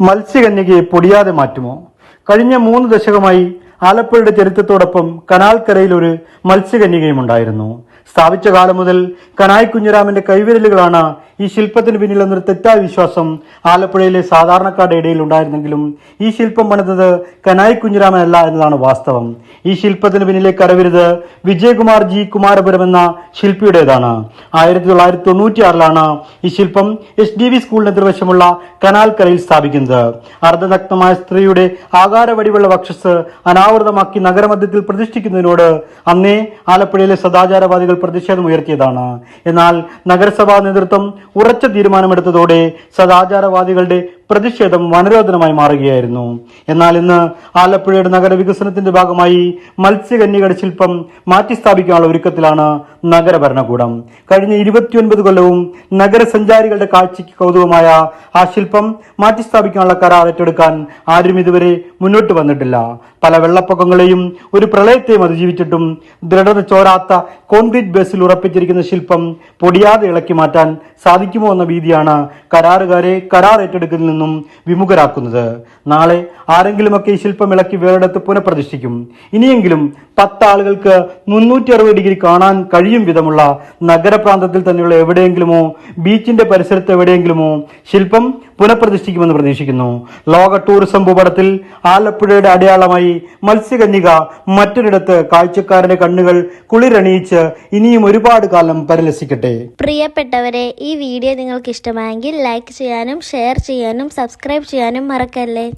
മത്സ്യകന്യകയെ പൊടിയാതെ മാറ്റുമോ? കഴിഞ്ഞ മൂന്ന് ദശകമായി ആലപ്പുഴയുടെ ചരിത്രത്തോടൊപ്പം കനാൽക്കരയിൽ ഒരു മത്സ്യകന്യകയും ഉണ്ടായിരുന്നു സ്ഥാപിച്ച കാലം മുതൽ കനായ് കുഞ്ഞിരാമന്റെ കൈവിരലുകളാണ് ഈ ശില്പത്തിന് പിന്നിലെന്നൊരു തെറ്റായ വിശ്വാസം ആലപ്പുഴയിലെ സാധാരണക്കാരുടെ ഇടയിൽ ഉണ്ടായിരുന്നെങ്കിലും ഈ ശില്പം പണിതത് കനായി കുഞ്ഞിരാമനല്ല എന്നതാണ് വാസ്തവം. ഈ ശില്പത്തിന് പിന്നിലെ കരവിരുത് വിജയകുമാർ ജി കുമാരപുരം എന്ന ശില്പിയുടേതാണ്. ആയിരത്തി തൊള്ളായിരത്തി തൊണ്ണൂറ്റിയാറിലാണ് ഈ ശില്പം എസ് ഡി വി സ്കൂളിന് എതിർവശമുള്ള കനാൽക്കരയിൽ സ്ഥാപിക്കുന്നത്. അർദ്ധനഗ്നമായ സ്ത്രീയുടെ ആകാര വടിവുള്ള വക്ഷസ് അനാവൃതമാക്കി നഗരമധ്യത്തിൽ പ്രതിഷ്ഠിക്കുന്നതിനോട് അന്നേ ആലപ്പുഴയിലെ സദാചാരവാദികൾ പ്രതിഷേധം ഉയർത്തിയതാണ് എന്നാൽ നഗരസഭാ നേതൃത്വം ഉറച്ച തീരുമാനമെടുത്തതോടെ സദാചാരവാദികളുടെ പ്രതിഷേധം വനരോധനമായി മാറുകയായിരുന്നു. എന്നാൽ ഇന്ന് ആലപ്പുഴയുടെ നഗരവികസനത്തിന്റെ ഭാഗമായി മത്സ്യകന്യകയുടെ ശില്പം മാറ്റി സ്ഥാപിക്കാനുള്ള ഒരുക്കത്തിലാണ് നഗരഭരണകൂടം. കഴിഞ്ഞ ഇരുപത്തിയൊൻപത് കൊല്ലവും നഗരസഞ്ചാരികളുടെ കാഴ്ചയ്ക്ക് കൗതുകമായ ആ ശില്പം മാറ്റിസ്ഥാപിക്കാനുള്ള കരാർ ഏറ്റെടുക്കാൻ ആരും ഇതുവരെ മുന്നോട്ട് വന്നിട്ടില്ല. പല വെള്ളപ്പൊക്കങ്ങളെയും ഒരു പ്രളയത്തെയും അതിജീവിച്ചിട്ടും ദൃഢത ചോരാത്ത കോൺക്രീറ്റ് ബേസിൽ ഉറപ്പിച്ചിരിക്കുന്ന ശില്പം പൊടിയാതെ ഇളക്കി മാറ്റാൻ സാധിക്കുമോ എന്ന ഭീതിയാണ് കരാറുകാരെ കരാർ ഏറ്റെടുക്കുന്നതിൽ നിന്നും വിമുഖരാക്കുന്നത്. നാളെ ആരെങ്കിലുമൊക്കെ ഈ ശില്പം ഇളക്കി വേറെടുത്ത് പുനഃപ്രതിഷ്ഠിക്കും. ഇനിയെങ്കിലും പത്ത് ആളുകൾക്ക് മുന്നൂറ്റി അറുപത് ഡിഗ്രി കാണാൻ കഴിയും വിധമുള്ള നഗരപ്രാന്തത്തിൽ തന്നെയുള്ള എവിടെയെങ്കിലുമോ ബീച്ചിന്റെ പരിസരത്ത് എവിടെയെങ്കിലുമോ ശില്പം പുനഃപ്രതിഷ്ഠിക്കുമെന്ന് പ്രതീക്ഷിക്കുന്നു. ലോക ടൂറിസം ഭൂപടത്തിൽ ആലപ്പുഴയുടെ അടയാളമായി മത്സ്യകന്യക മറ്റൊരിടത്ത് കാഴ്ചക്കാരുടെ കണ്ണുകൾ കുളിരണിയിച്ച് ഇനിയും ഒരുപാട് കാലം പരിലസിക്കട്ടെ. പ്രിയപ്പെട്ടവരെ ഈ വീഡിയോ നിങ്ങൾക്ക് ഇഷ്ടമായെങ്കിൽ ലൈക്ക് ചെയ്യാനും ഷെയർ ചെയ്യാനും സബ്സ്ക്രൈബ് ചെയ്യാനും മറക്കല്ലേ?